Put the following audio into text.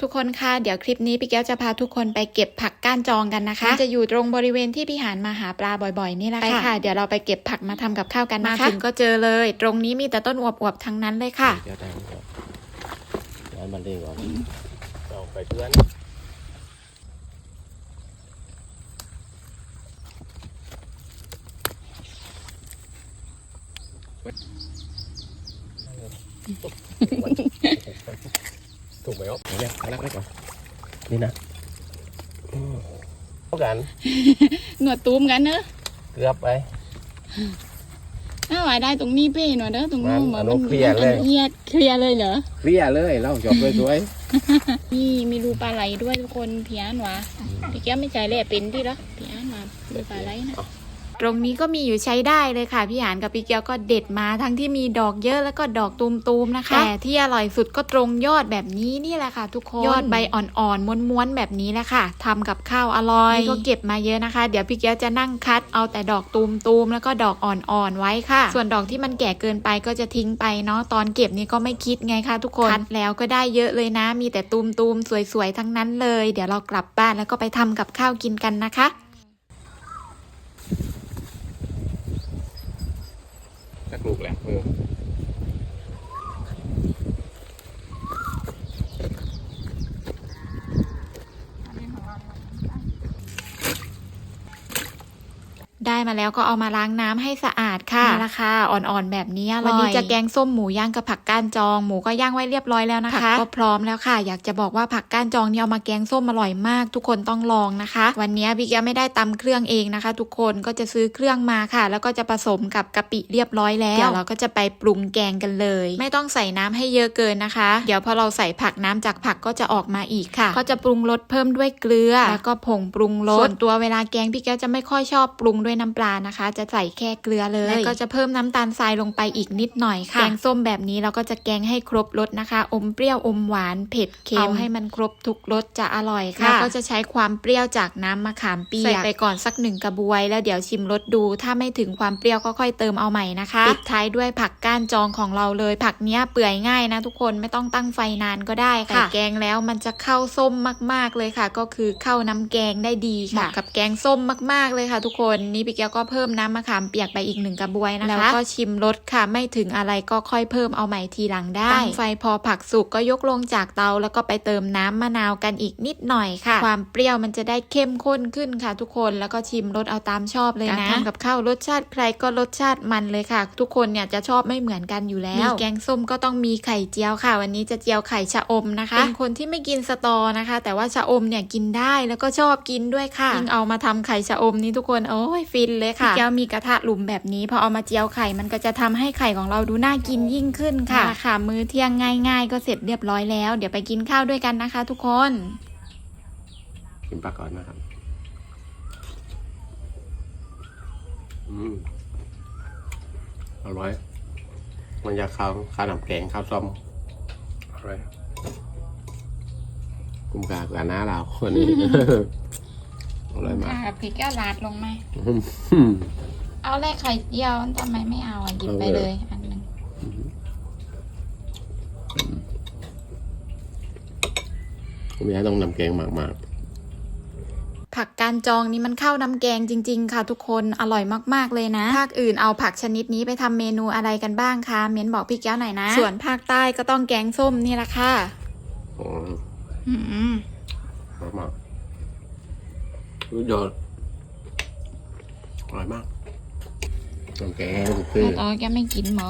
ทุกคนคะเดี๋ยวคลิปนี้พี่แก้วจะพาทุกคนไปเก็บผักก้านจองกันนะคะมันจะอยู่ตรงบริเวณที่พี่หานมาหาปลาบ่อยๆนี่แหละค่ะไปค่ะ เดี๋ยวเราไปเก็บผักมาทำกับข้าวกันนะคะมาถึงก็เจอเลย ตรงนี้มีแต่ต้นอวบๆทั้งนั้นเลยค่ะเดี๋ยวได้ก่อนย้อนบันเลงก่อนเอาไปเพื่อน ถูกไหมครับเนี่ยรักไว้ก่อนนี่นะเท่ากันหนวดตูมกันเนอะเกือบไปถ้าไหวได้ตรงนี้เป้หน่อยเด้อตรงนู้นมันมัอันนู้นเคลียร์เลยเคลียร์เคลียร์เลยเหรอเคลียร์เลยเราจบเลยสวยนี่มีรูปลาไหลด้วยทุกคนพี่อานหวะพี่แก้วไม่ใจแหล่เป็นที่ละพี่อานหวะรูปลาไหลนะ ตรงนี้ก็มีอยู่ใช้ได้เลยค่ะ พี่หานกับพี่เกียวก็เด็ดมาทั้งที่มีดอกเยอะแล้วก็ดอกตูมๆนะคะ แต่ที่อร่อยสุดก็ตรงยอดแบบนี้นี่แหละค่ะ ทุกคนยอดใบอ่อนๆม้วนๆแบบนี้แหละค่ะทำกับข้าวอร่อยนี่ก็เก็บมาเยอะนะคะ เดี๋ยวพี่เกียวจะนั่งคัดเอาแต่ดอกตูมๆแล้วก็ดอกอ่อนๆไว้ค่ะ ส่วนดอกที่มันแก่เกินไปก็จะทิ้งไปเนาะตอนเก็บนี่ก็ไม่คิดไงคะทุกคนคัดแล้วก็ได้เยอะเลยนะ มีแต่ตูมๆสวยๆทั้งนั้นเลย เดี๋ยวเรากลับบ้านแล้วก็ไปทำกับข้าวกินกันนะคะ จะลูกแหละเออ ได้มาแล้วก็เอามาล้างน้ำให้สะอาดค่ะนี่ละค่ะอ่อนๆแบบนี้อร่อยวันนี้จะแกงส้มหมูย่างกับผักก้านจองหมูก็ย่างไว้เรียบร้อยแล้วนะคะก็พร้อมแล้วค่ะ อยากจะบอกว่าผักก้านจองเนี่ยเอามาแกงส้มอร่อยมาก ทุกคนต้องลองนะคะ วันนี้พี่แกไม่ได้ตำเครื่องเองนะคะ ทุกคนก็จะซื้อเครื่องมาค่ะ แล้วก็จะผสมกับกะปิเรียบร้อยแล้วเดี๋ยวเราก็จะไปปรุงแกงกันเลย ไม่ต้องใส่น้ำให้เยอะเกินนะคะ เดี๋ยวพอเราใส่ผักน้ำจากผักก็จะออกมาอีกค่ะ ก็จะปรุงรสเพิ่มด้วยเกลือแล้วก็ผงปรุงรสส่วนตัวเวลาแกงพี่แก้วจะไม่ค่อยชอบปรุงด้วยน้ำปลานะคะ จะใส่แค่เกลือเลย แล้วก็จะเพิ่มน้ำตาลทรายลงไปอีกนิดหน่อยค่ะ แกงส้มแบบนี้เราก็จะแกงให้ครบรสนะคะ อมเปรี้ยวอมหวานเผ็ดเค็มเอาให้มันครบทุกรสจะอร่อยค่ะแล้วก็จะใช้ความเปรี้ยวจากน้ำมะขามเปียกใส่ไปก่อนสักหนึ่งกระบวย แล้วเดี๋ยวชิมรสดู ถ้าไม่ถึงความเปรี้ยวก็ค่อยเติมเอาใหม่นะคะปิดท้ายด้วยผักก้านจองของเราเลย ผักเนี้ยเปื่อยง่ายนะทุกคนไม่ต้องตั้งไฟนานก็ได้ค่ะแต่แกงแล้วมันจะเข้าส้มมาก ๆเลยค่ะ ก็คือเข้าน้ำแกงได้ดีค่ะเหมาะกับแกงส้มมาก ๆเลยค่ะ ทุกคนนี่พี่แก้วก็เพิ่มน้ำมะขามเปียกไปอีกหนึ่งกระบวยนะคะแล้วก็ชิมรสค่ะไม่ถึงอะไรก็ค่อยเพิ่มเอาใหม่ทีหลังได้ตั้งไฟพอผักสุกก็ยกลงจากเตา แล้วก็ไปเติมน้ำมะนาวกันอีกนิดหน่อยค่ะ ความเปรี้ยวมันจะได้เข้มข้นขึ้นค่ะ ทุกคนแล้วก็ชิมรสเอาตามชอบเลยนะการทำกับข้าวรสชาติใครก็รสชาติมันเลยค่ะ ทุกคนเนี่ยจะชอบไม่เหมือนกันอยู่แล้วมีแกงส้มก็ต้องมีไข่เจียวค่ะ วันนี้จะเจียวไข่ชะอมนะคะ เป็นคนที่ไม่กินสตอนะคะ แต่ว่าชะอมเนี่ยกินได้แล้วก็ชอบกินด้วยค่ะยิ่งเอามาทำไข่ชะอมนี่ทุกคนโอ้ยฟินเลยค่ะพี่แก้วมีกระทะหลุมแบบนี้ พอเอามาเจียวไข่มันก็จะทำให้ไข่ของเราดูน่ากินยิ่งขึ้นค่ะค่ะ มื้อเที่ยงง่าย ๆ ก็เสร็จเรียบร้อยแล้ว เดี๋ยวไปกินข้าวด้วยกันนะคะ ทุกคนกินปลาก่อนนะครับอืมอร่อยมันอยากข้าวข้าวหนำแกงข้าวส้มอร่อยกุมกากับน้าเราคนนี้ อร่อยมากค่ะพริกแก้วลาดลงไหมอืมเอาแรกไข่เจียวทำไมไม่เอาอะหยิบไปเลยอันหนึ่งผมอยากให้ต้องนำแกงมากมากผักกานจองนี่มันเข้าน้ำแกงจริง ๆ ค่ะทุกคนอร่อยมากๆเลยนะ ภาคอื่นเอาผักชนิดนี้ไปทำเมนูอะไรกันบ้างคะเม้นบอกพี่แก้วหน่อยนะ ส่วนภาคใต้ก็ต้องแกงส้มนี่แหละค่ะๆโอ้อืมอร่อยมาก รู้ยอดอร่อยมากน้ำแกงคือ แล้วตอนแกไม่กินหมอ